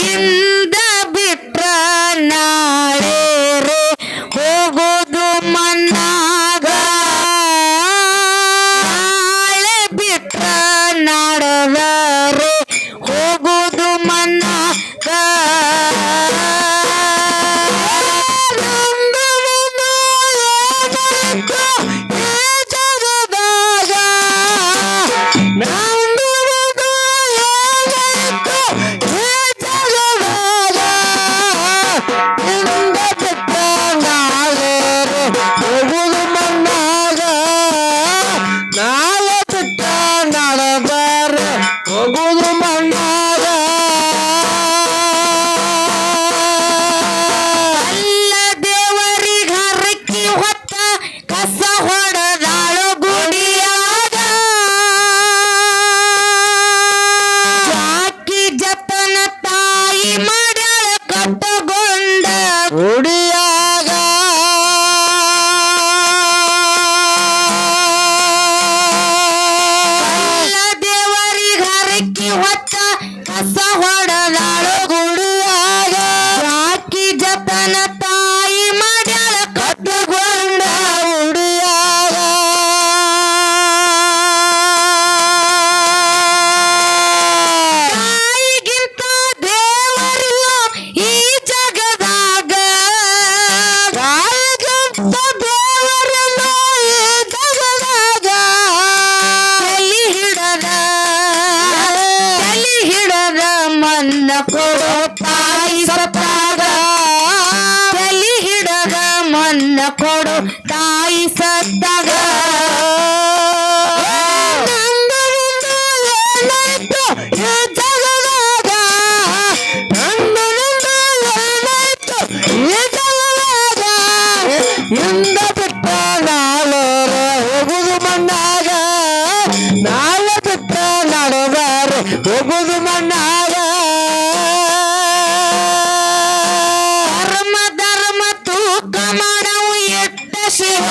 ಇಂದ ಬಿಟ್ರ ನಾ ಬೊಗುದು ಮಣ್ಣಾಗ. ಧರ್ಮ ಧರ್ಮ ತೂಕ ಮಾಡವು ಎಟ್ಟ ಶಿವ.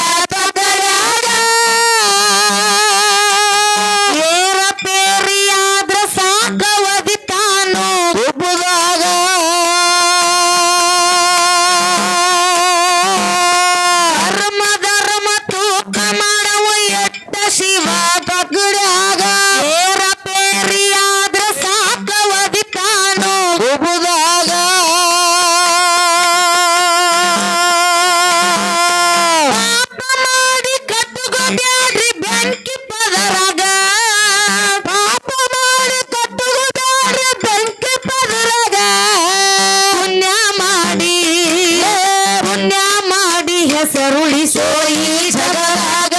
ಹೆಸರುಳಿಸೋ ಈ ಜಗದಾಗ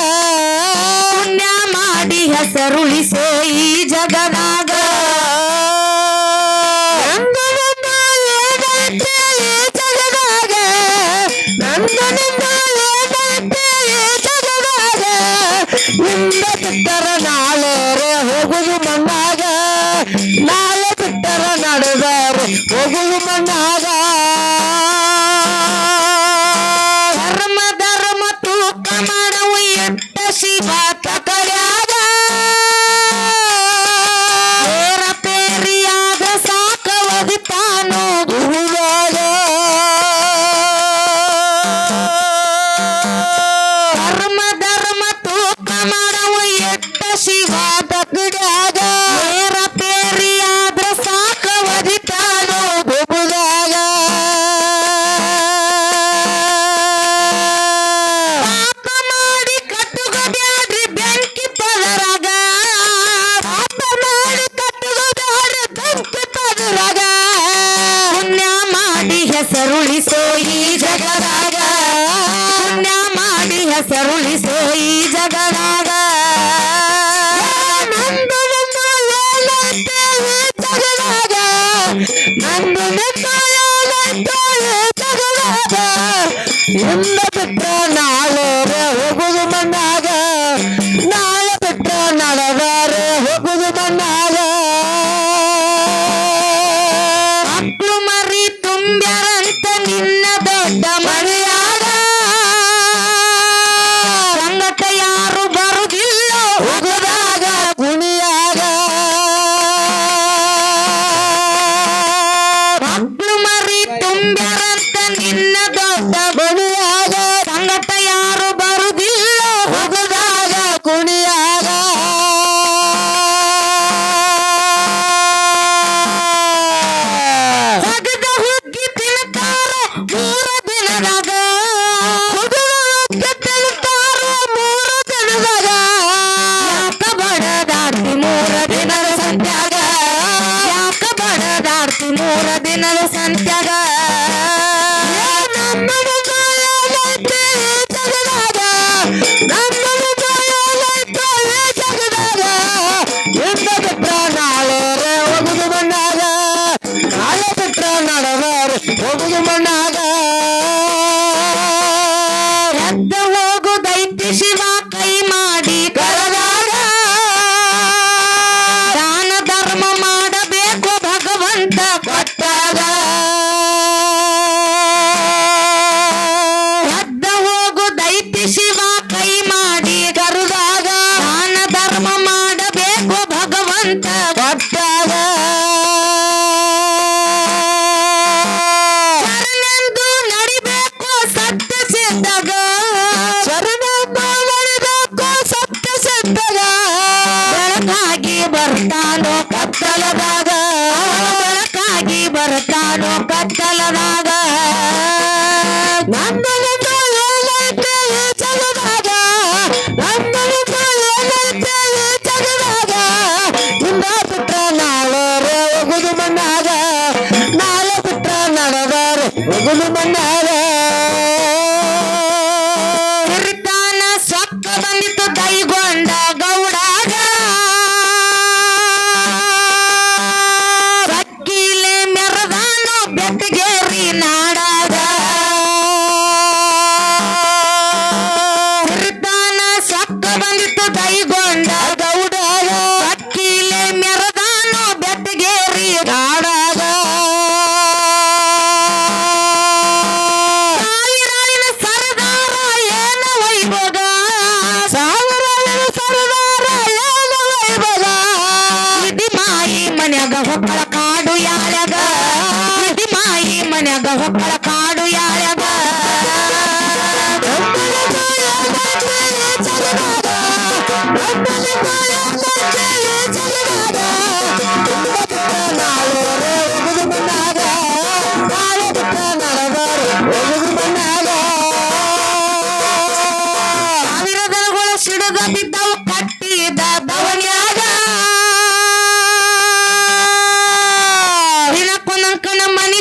ಪುಣ್ಯ ಮಾಡಿ ಹೆಸರುಳಿಸೋ ಈ ಜಗದಾಗ. never Don't forget my name. ಹುಲಿ ಬಂದಾಳ ಹುರ್ತಾನ ಸೊಕ್ಕ ಬಂದಿತು ಕೈಗೊಂಡ ಗೌಡಾಗ. ಸಕ್ಕಿಲೆ ಮೆರದಾನು ಬೆಟ್ಟಗೇರಿ ನಾಡಾದ ಹುರ್ತಾನ ಸೊಕ್ಕ ಬಂದಿತು ಕೈಗೊಂಡ ಯಾರ್ಯಾದ ಹೊಕ್ಕಳ ಕಾಡು ಯಾರ್ಯಾದ ಬಿದ್ದವು ಕಟ್ಟಿದ ದವನ್ಯಾಗ. ದಿನಕ್ಕೊಂದೊಂದ್ ಮನಿ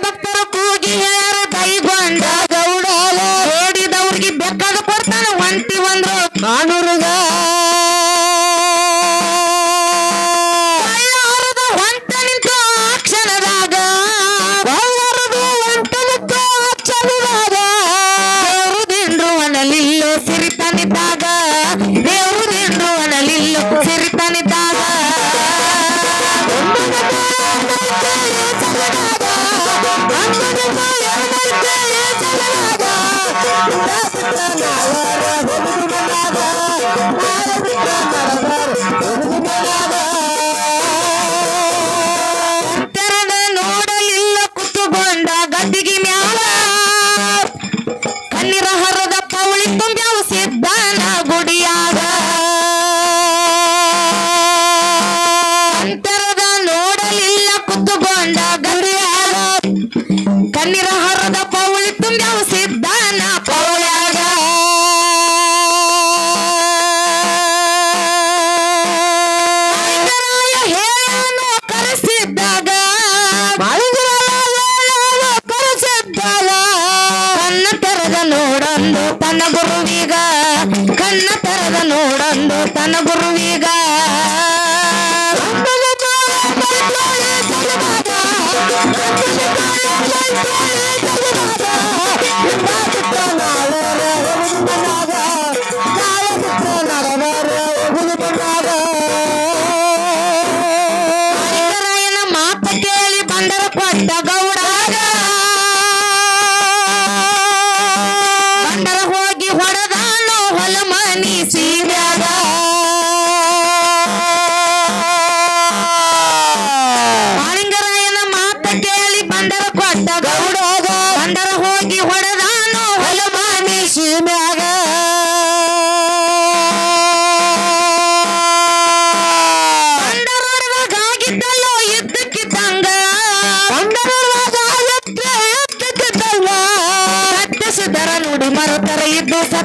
ತೆರೆದ ತನ್ನ ಗುರುವಿಗ ಕಣ್ಣ ತರದ ನೋಡಂದು ತನ್ನ ಗುರುವಿಗ esa